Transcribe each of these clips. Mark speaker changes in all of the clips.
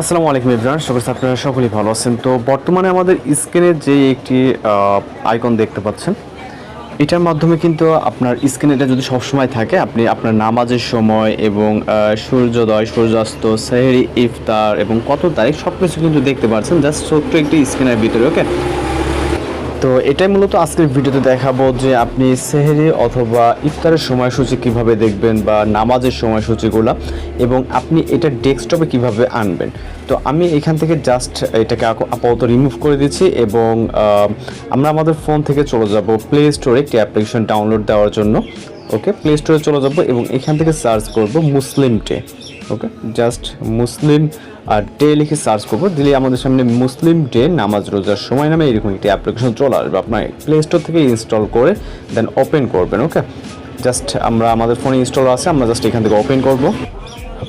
Speaker 1: আসসালামু আলাইকুম ইব্রাহিম সবাই আপনারা সকলেই ভালো আছেন। তো বর্তমানে আমাদের স্ক্রিনে যে একটি আইকন দেখতে পাচ্ছেন, এটার মাধ্যমে কিন্তু আপনার স্ক্রিন এটা যদি সবসময় থাকে, আপনি আপনার নামাজের সময় এবং সূর্যোদয়, সূর্যাস্ত, সেহরি, ইফতার এবং কত তারিখ সব কিছু কিন্তু দেখতে পাচ্ছেন। জাস্ট ছোট্ট একটি স্ক্রিনের ভিতরে, ওকে? তো এটাই মূলত আজকের ভিডিওতে দেখাবো যে আপনি সেহেরি অথবা ইফতারের সময়সূচি কীভাবে দেখবেন বা নামাজের সময়সূচিগুলো এবং আপনি এটা ডেস্কটপে কীভাবে আনবেন। তো আমি এখান থেকে জাস্ট এটাকে আপাতত রিমুভ করে দিচ্ছি এবং আমরা আমাদের ফোন থেকে চলে যাব প্লে স্টোরে একটি অ্যাপ্লিকেশন ডাউনলোড দেওয়ার জন্য। ওকে প্লে স্টোরে চলে যাব এবং এখান থেকে সার্চ করব মুসলিম টে ওকে জাস্ট মুসলিম আর ডে লিখে সার্চ করব দিলে আমাদের সামনে মুসলিম ডে, নামাজ রোজার সময় নামে এরকম একটি অ্যাপ্লিকেশন চলে আসবে। আপনার প্লে স্টোর থেকে ইনস্টল করে দেন ওপেন করবেন ওকে জাস্ট আমরা আমাদের ফোনে ইনস্টল আছে, আমরা জাস্ট এখান থেকে ওপেন করব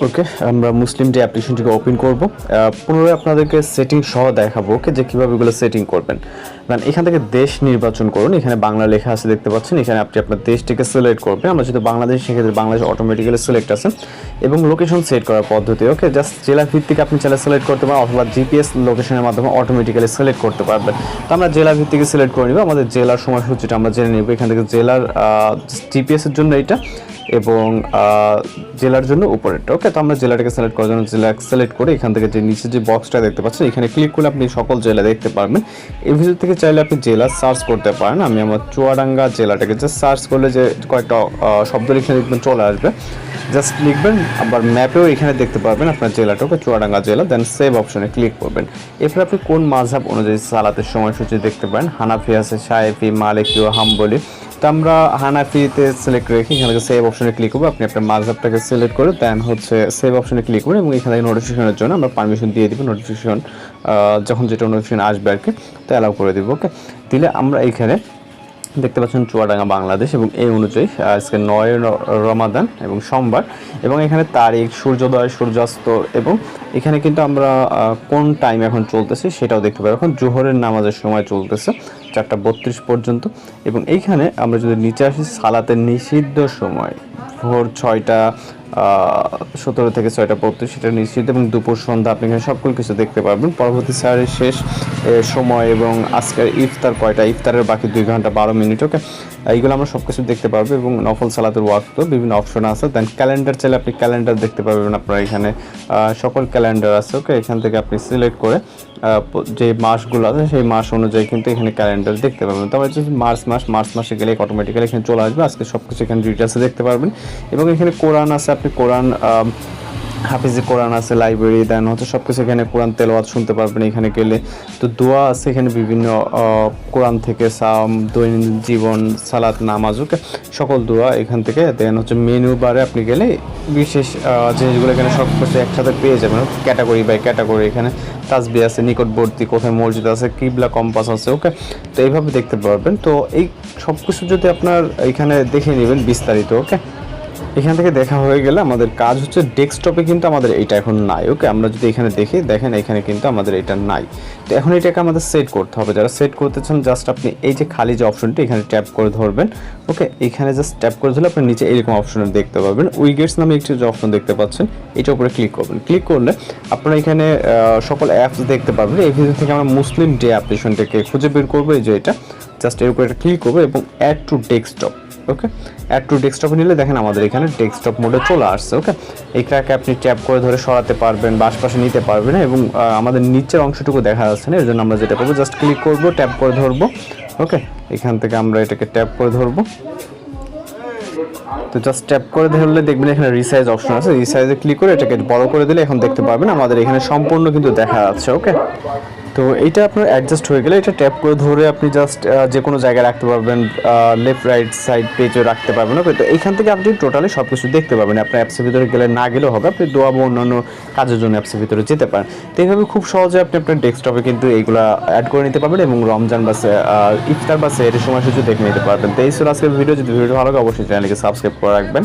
Speaker 1: ওকে আমরা মুসলিম ডে অ্যাপ্লিকেশনটিকে ওপেন করব। পুনরায় আপনাদেরকে সেটিং সহ দেখাবো ওকে যে কীভাবে এগুলো সেটিং করবেন। দেন এখান থেকে দেশ নির্বাচন করুন। এখানে বাংলা লেখা আছে, দেখতে পাচ্ছেন। এখানে আপনি আপনার দেশটিকে সিলেক্ট করবেন। আমরা যদি বাংলাদেশ, সেক্ষেত্রে বাংলাদেশ অটোমেটিক্যালি সিলেক্ট আছে। এবং লোকেশন সেট করার পদ্ধতি ওকে জাস্ট জেলা ভিত্তিক আপনি চাইলে সিলেক্ট করতে পারেন, অথবা জিপিএস লোকেশনের মাধ্যমে অটোমেটিক্যালি সিলেক্ট করতে পারবেন। তো আমরা জেলা ভিত্তিকে সিলেক্ট করে নিব। আমাদের জেলার সময়সূচিটা আমরা জেনে নিব। এখান থেকে জেলার জিপিএসের জন্য এটা এবং জেলার জন্য উপরেরটা। ওকে তো আমরা জেলাটাকে সিলেক্ট করার জন্য জেলা সিলেক্ট করে এখান থেকে যে নিচে যে বক্সটা দেখতে পাচ্ছেন, এখানে ক্লিক করলে আপনি সকল জেলা দেখতে পারবেন। এই ভিতর থেকে চাইলে আপনি জেলা সার্চ করতে পারেন। আমি আমার চুয়াডাঙ্গা জেলাটাকে জাস্ট সার্চ করলে যে কয়েকটা শব্দ লিখে দেখবেন, চলে আসবে। জাস্ট লিখবেন, আবার ম্যাপেও এখানে দেখতে পারবেন আপনার জেলাটা ওকে চুয়াডাঙ্গা জেলা দেন সেভ অপশনে ক্লিক করবেন। এরপর আপনি কোন মাঝহাব অনুযায়ী সালাতের সময়সূচি দেখতে পারেন? হানাফি আছে সাহেফি মালিকি ও হাম্বলি। তো আমরা হানাফিতে সিলেক্ট রেখে। এখানে সেভ অপশনে ক্লিক করব। আপনি আপনার মাঝহাবটাকে সিলেক্ট করে দেন হচ্ছে সেভ অপশনে ক্লিক করুন এবং এখানে নোটিফিকেশনের জন্য আমরা পারমিশন দিয়ে দিব নোটিফিকেশন যখন যেটা নোটিফিকেশন আসবে আর কি, তো অ্যালাউ করে দিব ওকে দিলে আমরা এখানে দেখতে পাচ্ছেন চুয়াডাঙ্গা বাংলাদেশ এবং এই অনুযায়ী আজকে নয় রমাদান এবং সোমবার এবং এখানে তারিখ, সূর্যোদয়, সূর্যাস্ত এবং এখানে কিন্তু আমরা কোন টাইম এখন চলতেছে সেটাও দেখতে পাই এখন জোহরের নামাজের সময় চলতেছে, চারটা বত্রিশ পর্যন্ত এবং এইখানে আমরা যদি নিচে আসি, সালাতের নিষিদ্ধ সময়, ভোর ছয়টা সতেরো থেকে ছয়টা বত্রিশ সেটা নিশ্চিত, এবং দুপুর সন্ধ্যা আপনি এখানে সকল কিছু দেখতে পারবেন। পরবর্তী স্যারের শেষ সময় এবং আজকের ইফতার কয়টা? ইফতারের বাকি দুই ঘণ্টা বারো মিনিট, ওকে? এইগুলো আমরা সব কিছু দেখতে পারব, এবং নফল সালাতের ওয়াক্ত বিভিন্ন অপশন আছে। দেন ক্যালেন্ডার চাইলে আপনি ক্যালেন্ডার দেখতে পারবেন আপনার এখানে। সকল ক্যালেন্ডার আছে, ওকে? এখান থেকে আপনি সিলেক্ট করে যে মাসগুলো আছে, সেই মাস অনুযায়ী কিন্তু এখানে ক্যালেন্ডার দেখতে পারবেন। তবে যদি মার্চ মাস, মার্চ মাসে গেলে অটোমেটিক্যালি এখানে চলে আসবে। আজকে সব কিছু এখানে ডিটেলসে দেখতে পারবেন। এবং এখানে কোরআন আছে আপনি কোরআন হাফিজে কোরআন আছে, লাইব্রেরি, দেন হচ্ছে সব কিছু এখানে কোরআন তেলাওয়াত শুনতে পারবেন এখানে গেলে। তো দোয়া আছে এখানে বিভিন্ন কোরআন থেকে সাম দৈনন্দিন জীবন, সালাত, নামাজ, ওকে? সকল দোয়া এখান থেকে। দেন হচ্ছে মেনু বারে আপনি গেলে বিশেষ জিনিসগুলো এখানে সব কিছু একসাথে পেয়ে যাবেন ক্যাটাগরি বাই ক্যাটাগরি এখানে। তাসবি আছে নিকটবর্তী কোথায় মসজিদ আছে, কিবলা কম্পাস আছে, ওকে? তো এইভাবে দেখতে পারবেন। তো এই সব কিছু যদি আপনার এখানে দেখে নেবেন বিস্তারিত, ওকে? এখান থেকে দেখা হয়ে গেলে আমাদের কাজ হচ্ছে ডেস্কটপে কিন্তু আমাদের এটা এখন নাই, ওকে? আমরা যদি এখানে দেখি, দেখেন এখানে কিন্তু আমাদের এটা নাই। তো এখন এটাকে আমাদের সেট করতে হবে। যারা সেট করতে চান জাস্ট আপনি এই যে খালি যে অপশনটি এখানে ট্যাপ করে ধরবেন, ওকে? এখানে জাস্ট ট্যাপ করে ধরলে আপনি নিচে এরকম অপশন দেখতে পাবেন। উইগেটস নামে একটি যে অপশন দেখতে পাচ্ছেন এটার উপরে ক্লিক করবেন। ক্লিক করলে আপনারা এখানে সকল অ্যাপস দেখতে পাবেন এই ভিতর থেকে আমরা মুসলিম ডে অ্যাপ্লিকেশনটাকে খুঁজে বের করব, এই যে এটা। জাস্ট এর উপরে ক্লিক করব এবং add to desktop okay add to ডেস্কটপে নিলে দেখেন আমাদের এখানে ডেস্কটপ মোডে চলে আসছে ওকে এইটাকে আপনি ট্যাপ করে ধরে সরাতে পারবেন বা আশপাশে নিতে পারবেন এবং আমাদের নিচের অংশটুকু দেখা যাচ্ছে না এর জন্য আমরা যেটা করব জাস্ট ক্লিক করব ট্যাপ করে ধরবো ওকে এখান থেকে আমরা এটাকে ট্যাপ করে ধরবো। তো জাস্ট ট্যাপ করে ধরলে দেখবেন এখানে রিসাইজ অপশন আছে। রিসাইজে ক্লিক করে এটাকে বড় করে দিলে এখন দেখতে পারবেন আমাদের এখানে সম্পূর্ণ কিন্তু দেখা যাচ্ছে ওকে তো এইটা আপনার অ্যাডজাস্ট হয়ে গেলে এটা ট্যাপ করে ধরে আপনি জাস্ট যে কোনো জায়গায় রাখতে পারবেন লেফট রাইট সাইড পেজে রাখতে পারবেন ওকে তো এইখান থেকে আপনি টোটালি সব কিছু দেখতে পাবেন আপনার অ্যাপসের ভিতরে গেলে না গেলেও হবে। আপনি দোয়া বা অন্যান্য কাজের জন্য অ্যাপসের ভিতরে যেতে পারেন। তো এইভাবে খুব সহজে আপনি আপনার ডেস্কটপে কিন্তু এইগুলা অ্যাড করে নিতে পারবেন এবং রমজান বা সে- আহ, ইফতার বা সেহের সময়সূচি দেখে নিতে পারবেন। তো এই ছিল আজকের ভিডিও যদি ভিডিও ভালো লাগে অবশ্যই চ্যানেলকে সাবস্ক্রাইব করে রাখবেন।